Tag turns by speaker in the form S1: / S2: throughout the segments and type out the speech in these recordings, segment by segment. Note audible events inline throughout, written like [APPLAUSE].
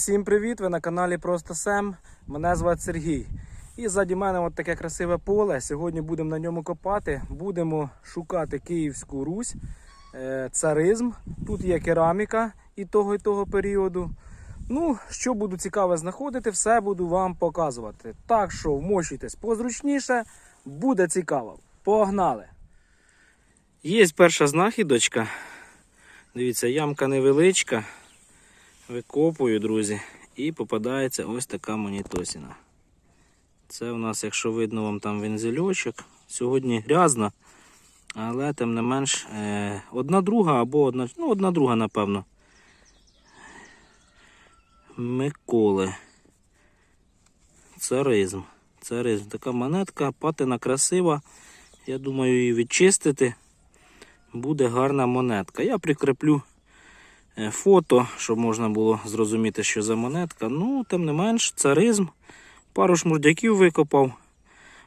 S1: Всім привіт! Ви на каналі Просто Сем. Мене звати Сергій. І ззаді мене от таке красиве поле. Сьогодні будемо на ньому копати. Будемо шукати Київську Русь, е, царизм. Тут є кераміка і того, і того періоду. Ну, що буду цікаве знаходити, все буду вам показувати. Так що вмощуйтесь позручніше, буде цікаво. Погнали! Є перша знахідочка. Дивіться, ямка невеличка. Викопую, друзі, і попадається ось така монітосіна. Це у нас, якщо видно вам там вензельочок. Сьогодні грязно, але тим не менш е, одна друга або одна, ну, одна друга, напевно. Миколи. Царизм. Царизм. Така монетка, патина красива. Я думаю, її відчистити. Буде гарна монетка. Я прикріплю е, фото, щоб можна було зрозуміти, що за монетка. Ну, тим не менш, царизм. Пару шмурдяків викопав.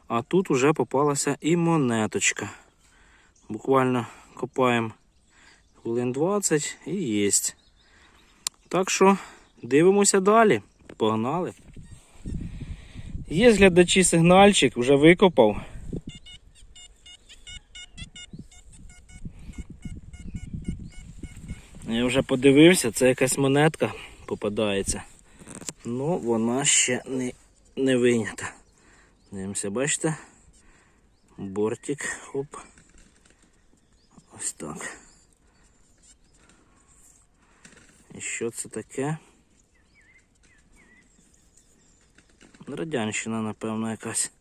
S1: А тут уже попалася і монеточка. Буквально копаємо хвилин 20 і єсть. Так що дивимося далі. Погнали. Є глядачі сигнальчик, вже викопав. Я вже подивився, це якась монетка попадається. Ну, вона ще не, не вийнята. Дивимося, бачите? Бортик, хоп. Ось так. І що це таке? Радянщина, напевно, якась.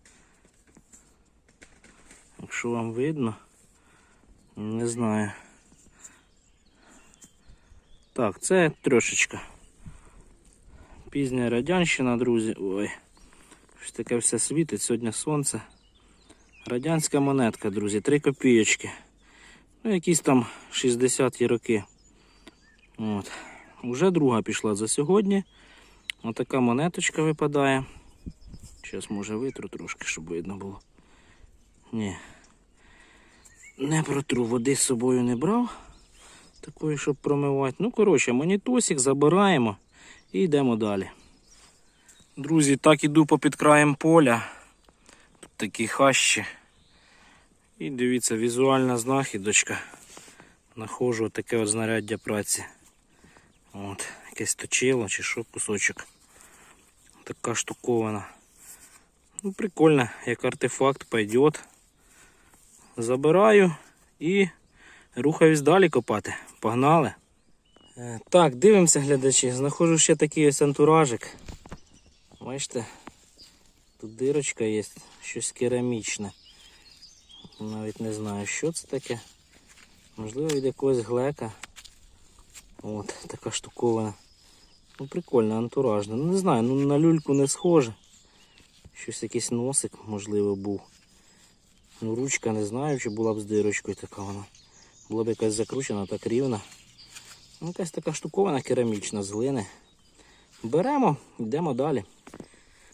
S1: Якщо вам видно, не знаю. Так, це трошечка. Пізня радянщина, друзі. Ой. Щось таке все світить, сьогодні сонце. Радянська монетка, друзі, 3 копійочки. Ну, якісь там 60-ті роки. От. Уже друга пішла за сьогодні. Отака монеточка випадає. Зараз може витру трошки, щоб видно було. Ні. Не протру, води з собою не брав. Такої, щоб промивати. Ну, коротше, монітосик забираємо і йдемо далі. Друзі, так іду попід краєм поля. Тут такі хащі. І дивіться, візуальна знахідочка. Находжу таке от знаряддя праці. От, якесь точило чи що кусочок. Така штукована. Ну, прикольно, як артефакт пойдет. Забираю і рухаюсь далі копати. Погнали. Е, Так, дивимося, глядачі. Знаходжу ще такий ось антуражик. Бачите, тут дирочка є, щось керамічне. Навіть не знаю, що це таке. Можливо, від якогось глека. От, така штукована. Ну, прикольно, антуражна. Ну, не знаю, ну на люльку не схоже. Щось якийсь носик, можливо, був. Ну, ручка не знаю, чи була б з дирочкою така вона. Була б якась закручена, так рівна. Ну, якась така штукована керамічна з глини. Беремо, йдемо далі.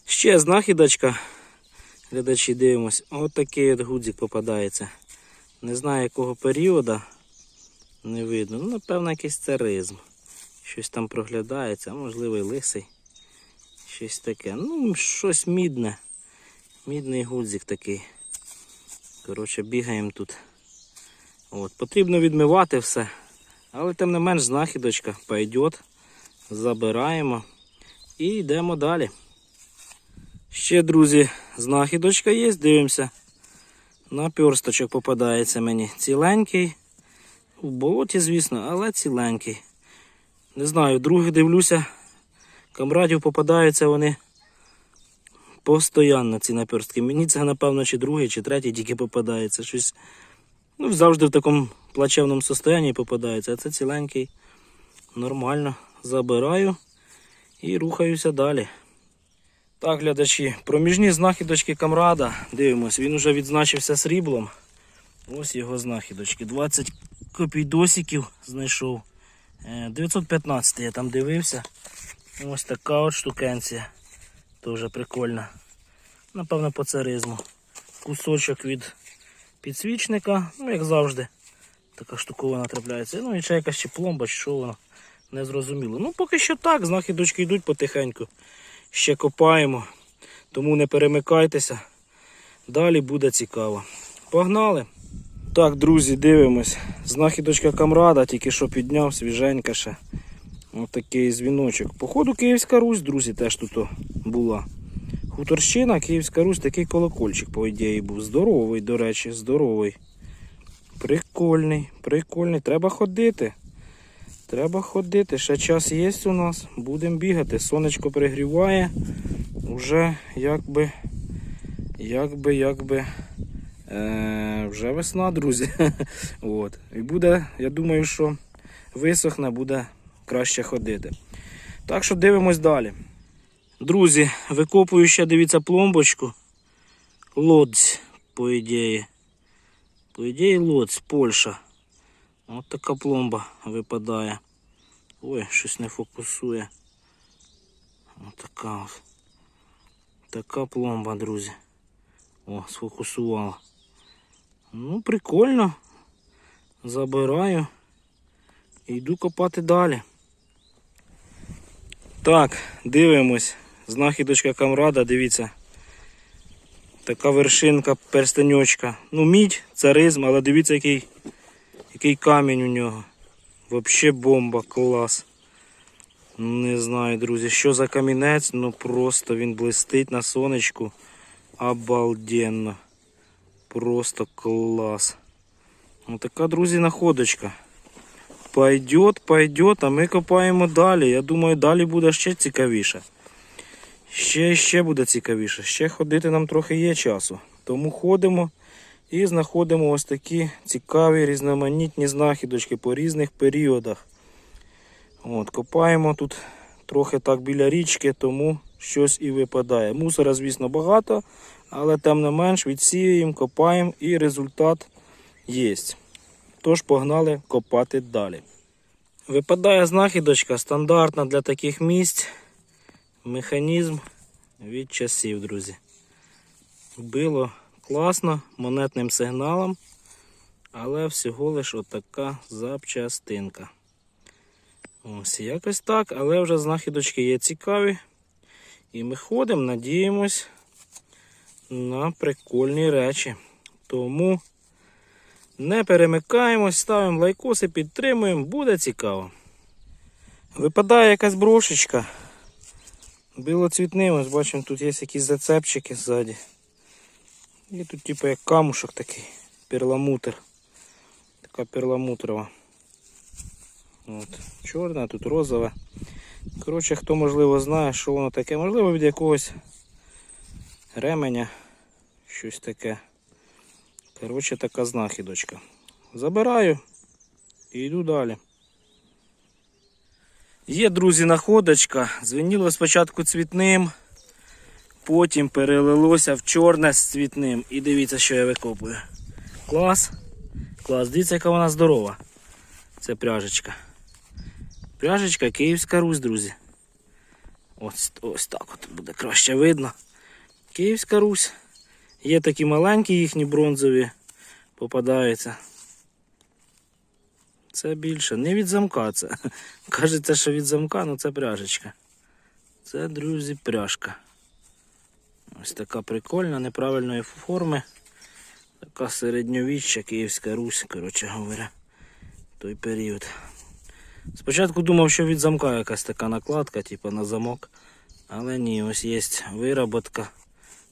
S1: Ще знахідочка. Глядачі дивимось. От такий от гудзик попадається. Не знаю якого періоду. Не видно. Ну, напевно, якийсь царизм. Щось там проглядається, можливо і лисий. Щось таке. Ну, щось мідне. Мідний гудзик такий. Коротше, бігаємо тут. От, Потрібно відмивати все. Але тим не менш знахідочка пойдет. Забираємо і йдемо далі. Ще, друзі, знахідочка є, дивимося. Наперсточок попадається мені ціленький. В болоті, звісно, але ціленький. Не знаю, другий дивлюся, камрадів попадаються вони постійно ці наперстки. Мені це, напевно, чи другий, чи третій тільки попадається. Щось ну, завжди в такому плачевному стані попадається. А це ціленький. Нормально. Забираю і рухаюся далі. Так, глядачі, проміжні знахідочки камрада. Дивимось, він вже відзначився сріблом. Ось його знахідочки. 20 копійдосиків знайшов. Е, 915 я там дивився. Ось така от штукенція. Дуже прикольна. Напевно, по царизму. Кусочок від підсвічника, ну як завжди. Така штуковина трапляється. Ну і ще якась чи пломба, чи що воно. не зрозуміло. Ну, поки що так, знахідочки йдуть потихеньку. Ще копаємо. Тому не перемикайтеся. Далі буде цікаво. Погнали! Так, друзі, дивимось. Знахідочка камрада, тільки що підняв, свіженька ще. Ось такий дзвіночок. Походу Київська Русь, друзі, теж тут була. Хуторщина, Київська Русь, такий колокольчик, по ідеї, був. Здоровий, до речі, здоровий. Прикольний, прикольний. Треба ходити. Треба ходити. Ще час є у нас. Будемо бігати. Сонечко пригріває. Уже якби, якби, якби. Е, вже весна, друзі. [LAUGHS] От. І буде, я думаю, що висохне, буде краще ходити. Так що дивимось далі. Друзі, викопую ще, дивіться, пломбочку. Лодзь, по ідеї. По ідеї Лодзь, Польща. От така пломба випадає. Ой, щось не фокусує. Ось така от. Така пломба, друзі. О, сфокусувала. Ну, прикольно. Забираю. І йду копати далі. Так, дивимось. Знахідочка камрада, дивіться. Така вершинка перстеньочка. Ну, мідь, царизм, але дивіться, який, який камінь у нього. Вообще бомба, клас. Не знаю, друзі, що за камінець, ну просто він блистить на сонечку. Обалденно. Просто клас. Ось така, друзі, находочка. Пойдет, пойдет, а ми копаємо далі. Я думаю, далі буде ще цікавіше. Ще ще буде цікавіше. Ще ходити нам трохи є часу. Тому ходимо і знаходимо ось такі цікаві різноманітні знахідочки по різних періодах. От, Копаємо тут трохи так біля річки, тому щось і випадає. Мусора, звісно, багато, але тим не менш відсіюємо, копаємо і результат є. Тож погнали копати далі. Випадає знахідочка стандартна для таких місць. Механізм від часів, друзі. Било класно, монетним сигналом, але всього лиш отака запчастинка. Ось якось так, але вже знахідочки є цікаві. І ми ходимо, надіємось на прикольні речі. Тому не перемикаємось, ставимо лайкоси, підтримуємо, буде цікаво. Випадає якась брошечка. Білоцвітним, ось бачимо, тут є якісь зацепчики ззаді. І тут типу як камушок такий, перламутр. Така перламутрова. От. Чорна, тут розова. Коротше, хто можливо знає, що воно таке, можливо від якогось ременя, щось таке. Коротше, така знахідочка. Забираю і йду далі. Є, друзі, находочка. Звеніло спочатку цвітним, потім перелилося в чорне з цвітним. І дивіться, що я викопую. Клас. Клас, дивіться, яка вона здорова. Це пряжечка. Пряжечка Київська Русь, друзі. Ось, ось так от буде краще видно. Київська Русь. Є такі маленькі їхні бронзові попадаються. Це більше. Не від замка це. [LAUGHS] Кажеться, що від замка, але це пряжечка. Це, друзі, пряжка. Ось така прикольна, неправильної форми. Така середньовіччя Київська Русь, коротше говоря, той період. Спочатку думав, що від замка якась така накладка, типу на замок. Але ні, ось є вироботка,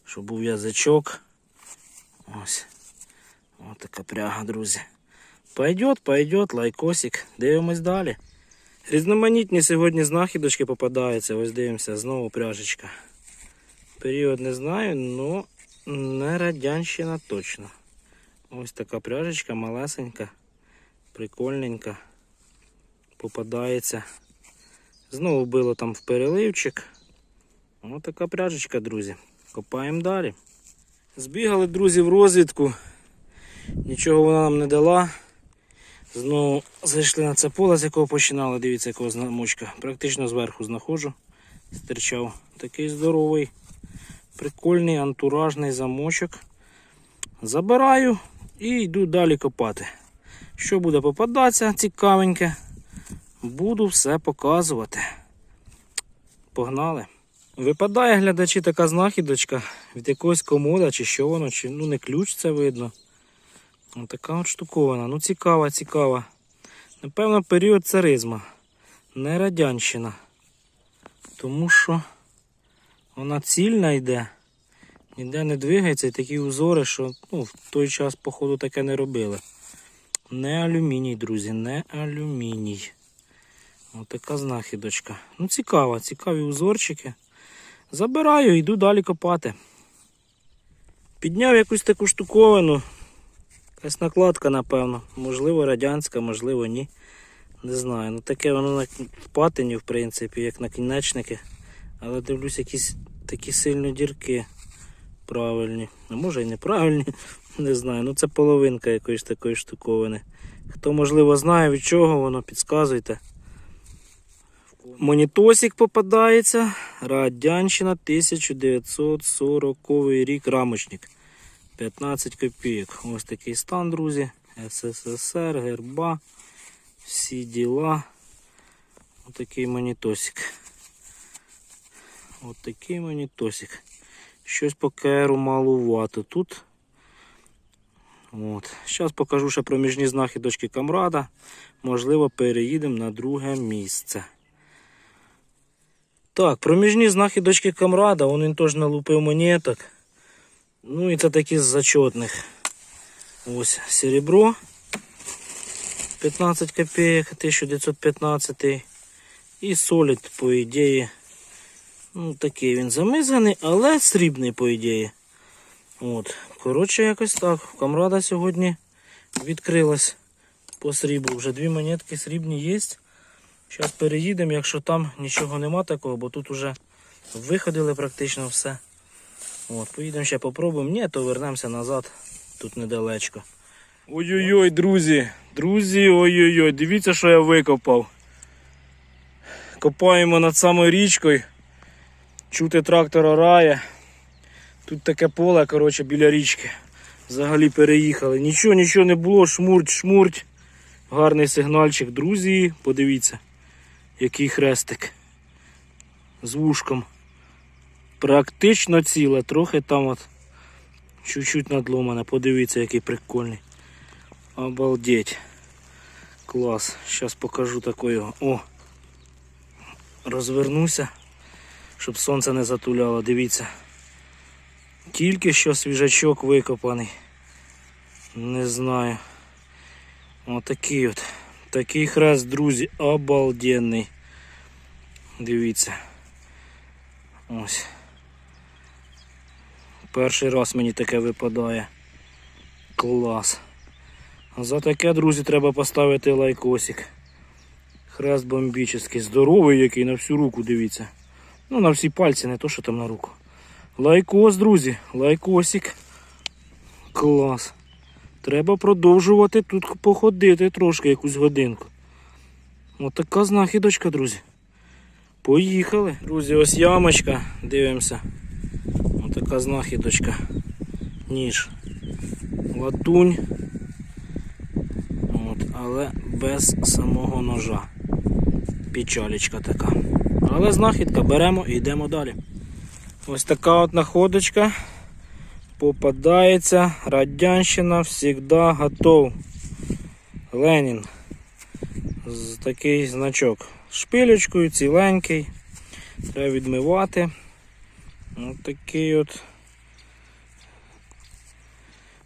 S1: що був язичок. Ось. Ось така пряга, друзі. Пойдет, пойдет, лайкосик. Дивимось далі. Різноманітні сьогодні знахідочки попадаються. Ось дивимося, знову пряжечка. Період не знаю, але не радянщина точно. Ось така пряжечка малесенька, прикольненька. Попадається. Знову било там в переливчик. Ось така пряжечка, друзі. Копаємо далі. Збігали, друзі, в розвідку. Нічого вона нам не дала. Знову зайшли на це поле, з якого починали. Дивіться, якого замочка. Практично зверху знаходжу. Стирчав такий здоровий, прикольний антуражний замочок. Забираю і йду далі копати. Що буде попадатися цікавеньке, буду все показувати. Погнали. Випадає глядачі така знахідочка від якогось комода, чи що воно, чи ну не ключ це видно. Така от штукована. Ну цікава, цікава. Напевно, період царизма. Не радянщина. Тому що вона цільна йде. Ніде не двигається і такі узори, що ну, в той час, походу, таке не робили. Не алюміній, друзі, не алюміній. Ось така знахідочка. Ну, цікава, цікаві узорчики. Забираю, йду далі копати. Підняв якусь таку штуковину. Якась накладка, напевно. Можливо, радянська, можливо, ні. Не знаю. Ну таке воно на патині, в принципі, як накінечники. Але дивлюсь, якісь такі сильні дірки правильні. А може і неправильні, [LAUGHS] не знаю. Ну це половинка якоїсь такої штуковини. Хто, можливо, знає від чого воно, підказуйте. Монітосик попадається. Радянщина 1940 рік рамочник. 15 копійок. Ось такий стан, друзі. СССР, герба. Всі діла. Ось такий монітосик. Ось такий монітосик. Щось по керу малувато тут. От. Зараз покажу ще проміжні знахідочки камрада. Можливо, переїдемо на друге місце. Так, проміжні знахідочки камрада, он він теж налупив монеток. Ну і це такі з зачетних. Ось серебро 15 копеек, 1915. І солід, по ідеї. Ну, такий він замизаний, але срібний, по ідеї. От. Коротше, якось так. Камрада сьогодні відкрилась по сріблу. Вже дві монетки срібні є. Зараз переїдемо, якщо там нічого нема такого, бо тут вже виходили практично все. От, поїдемо ще попробуємо. Ні, то вернемося назад. Тут недалечко. Ой-ой-ой, друзі. Друзі, ой-ой-ой, дивіться, що я викопав. Копаємо над самою річкою. Чути трактор орає. Тут таке поле, коротше, біля річки. Взагалі переїхали. Нічого, нічого не було, шмурть, шмурть. Гарний сигнальчик, друзі. Подивіться, який хрестик. З вушком. Практично ціле, трохи там от чуть-чуть надломане. Подивіться, який прикольний. Обалдеть. Клас. Зараз покажу такого. О! Розвернуся, щоб сонце не затуляло. Дивіться. Тільки що свіжачок викопаний. Не знаю. Отакий от. Такий хрест, друзі, обалденний. Дивіться. Ось. Перший раз мені таке випадає. Клас. За таке, друзі, треба поставити лайкосик. Хрест бомбічний. Здоровий який на всю руку, дивіться. Ну, на всі пальці, не то, що там на руку. Лайкос, друзі, лайкосик. Клас. Треба продовжувати тут походити трошки якусь годинку. Отака знахідочка, друзі. Поїхали. Друзі, ось ямочка. Дивимося. Отака знахідочка. Ніж. Латунь. От, але без самого ножа. Печалечка така. Але знахідка беремо і йдемо далі. Ось така от находочка. Попадається. Радянщина завжди готов. Ленін. Такий значок. Шпилечкою, ціленький. Треба відмивати. Ось такий от.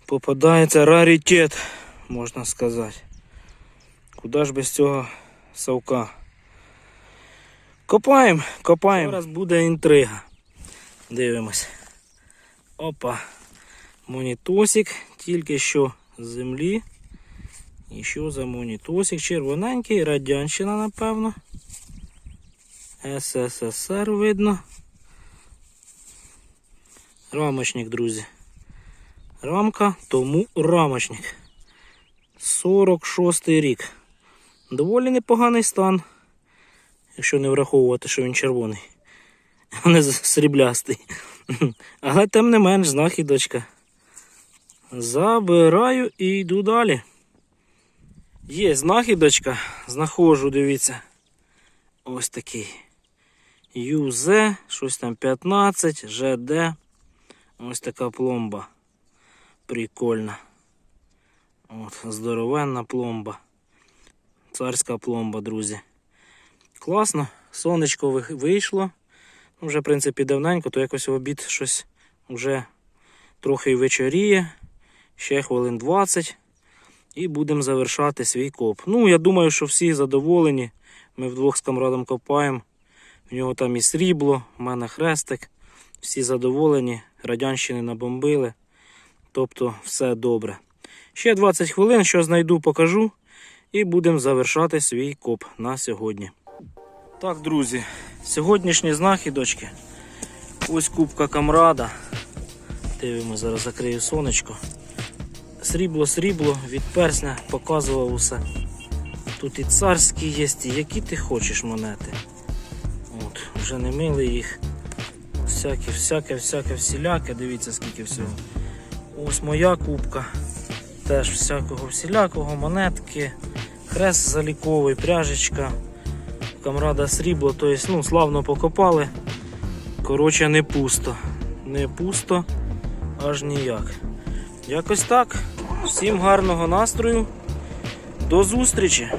S1: Попадається раритет, можна сказати. Куди ж без цього совка? Копаємо, копаємо. Зараз буде інтрига. Дивимось. Опа. Монітосик, тільки що з землі. І що за монітосик? Червоненький, радянщина, напевно. СССР видно. Рамочник, друзі. Рамка, тому рамочник. 46 рік. Доволі непоганий стан. Якщо не враховувати, що він червоний, а не сріблястий. [LAUGHS] Але тим не менш знахідочка. Забираю і йду далі. Є знахідочка, знаходжу, дивіться. ось такий. ЮЗ, щось там 15, ЖД. Ось така пломба. Прикольна. От, здоровенна пломба. Царська пломба, друзі. Класно, сонечко вийшло. Ну, Вже, в принципі, давненько, то якось в обід щось вже трохи вечоріє. Ще хвилин 20. І будемо завершати свій коп. Ну, я думаю, що всі задоволені. Ми вдвох з камрадом копаємо. В нього там і срібло, в мене хрестик. Всі задоволені, радянщини набомбили. Тобто все добре. Ще 20 хвилин, що знайду, покажу. І будемо завершати свій коп на сьогодні. Так, друзі, сьогоднішні знахідочки. Ось кубка камрада. Дивимо, зараз закрию сонечко. Срібло, срібло, від персня показував усе. Тут і царські є, які ти хочеш монети. От, вже не мили їх. Всяке, всяке, всяке, всіляке. Дивіться, скільки всього. Ось моя кубка. Теж всякого всілякого, монетки, хрест заліковий, пряжечка, камрада срібло, тобто, ну, славно покопали. Коротше, не пусто. Не пусто, аж ніяк. Якось так. Всім гарного настрою. До зустрічі!